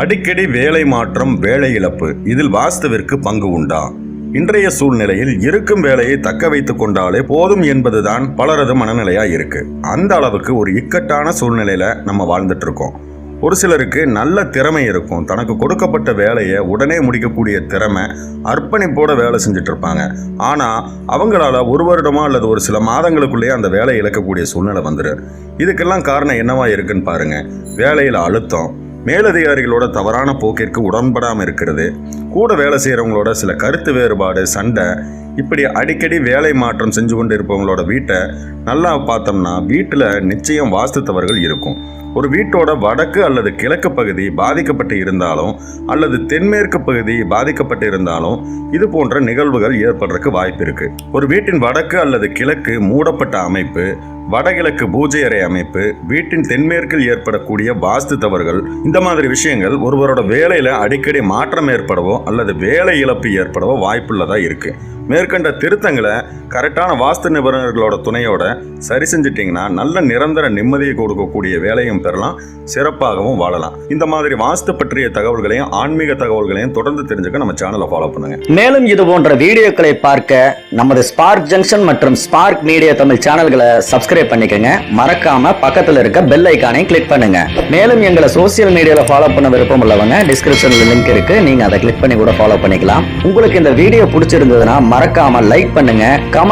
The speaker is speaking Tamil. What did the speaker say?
அடிக்கடி வேலை மாற்றம் வேலை இழப்பு இதில் வாஸ்துவிற்கு பங்கு உண்டா? இன்றைய சூழ்நிலையில் இருக்கும் வேலையை தக்க வைத்து கொண்டாலே போதும் என்பதுதான் பலரது மனநிலையா இருக்கு. அந்த அளவுக்கு ஒரு இக்கட்டான சூழ்நிலையில நம்ம வாழ்ந்துட்டு இருக்கோம் ஒரு சிலருக்கு நல்ல திறமை இருக்கும். தனக்கு கொடுக்கப்பட்ட வேலையை உடனே முடிக்கக்கூடிய திறமை அர்ப்பணிப்போட வேலை செஞ்சுட்டு இருப்பாங்க ஆனால் அவங்களால ஒரு வருடமா அல்லது ஒரு சில மாதங்களுக்குள்ளேயே அந்த வேலையை இழக்கக்கூடிய சூழ்நிலை வந்துடும் இதுக்கெல்லாம் காரணம் என்னவா இருக்குன்னு பாருங்க. வேலையில் அழுத்தம் மேலதிகாரிகளோட தவறான போக்கிற்கு உடன்படாமல் இருக்கிறது. கூட வேலை செய்கிறவங்களோட சில கருத்து வேறுபாடு சண்டை இப்படி அடிக்கடி வேலை மாற்றம் செஞ்சு கொண்டு இருப்பவங்களோட வீட்டை நல்லா பார்த்தோம்னா வீட்டில் நிச்சயம் வாஸ்து தவறுகள் இருக்கும். ஒரு வீட்டோட வடக்கு அல்லது கிழக்கு பகுதி பாதிக்கப்பட்டு இருந்தாலும் அல்லது தென்மேற்கு பகுதி பாதிக்கப்பட்டு இருந்தாலும் இது போன்ற நிகழ்வுகள் ஏற்படுறதுக்கு வாய்ப்பு இருக்கு. ஒரு வீட்டின் வடக்கு அல்லது கிழக்கு மூடப்பட்ட அமைப்பு வடகிழக்கு பூஜை அறை அமைப்பு வீட்டின் தென்மேற்கில் ஏற்படக்கூடிய வாஸ்து தவறுகள் இந்த மாதிரி விஷயங்கள் ஒருவரோட வேலையில அடிக்கடி மாற்றம் ஏற்படவோ அல்லது வேலை இழப்பு ஏற்படவோ வாய்ப்புள்ளதா இருக்கு. மேற்கண்ட திருத்தங்களை கரெக்டான வாஸ்து நிபுணர்களோட துணையோட சரி செஞ்சிட்டிங்கன்னா நல்ல நிரந்தர நிம்மதியை கொடுக்கக்கூடிய வேலையும் பெறலாம் சிறப்பாகவும் வாழலாம். இந்த மாதிரி வாஸ்து பற்றிய தகவல்களையும் ஆன்மீக தகவல்களையும் தொடர்ந்து தெரிஞ்சுக்க நம்ம சேனலை ஃபாலோ பண்ணுங்க. மேலும் இது போன்ற வீடியோக்களை பார்க்க நமது ஸ்பார்க் ஜங்ஷன் மற்றும் ஸ்பார்க் மீடியா தமிழ் சேனல்களை சப்ஸ்கிரைப் பண்ணிக்கங்க. மறக்காம பக்கத்தில் இருக்க பெல் ஐக்கானை கிளிக் பண்ணுங்க. மேலும் எங்களை சோசியல் மீடியாவில் ஃபாலோ பண்ண விருப்பம் உள்ளவங்க டிஸ்கிரிப்ஷன்ல லிங்க் இருக்கு. நீங்க அதை கிளிக் பண்ணி கூட ஃபாலோ பண்ணிக்கலாம். உங்களுக்கு இந்த வீடியோ பிடிச்சிருந்ததுன்னா மறக்காம லைக் பண்ணுங்க கமெண்ட்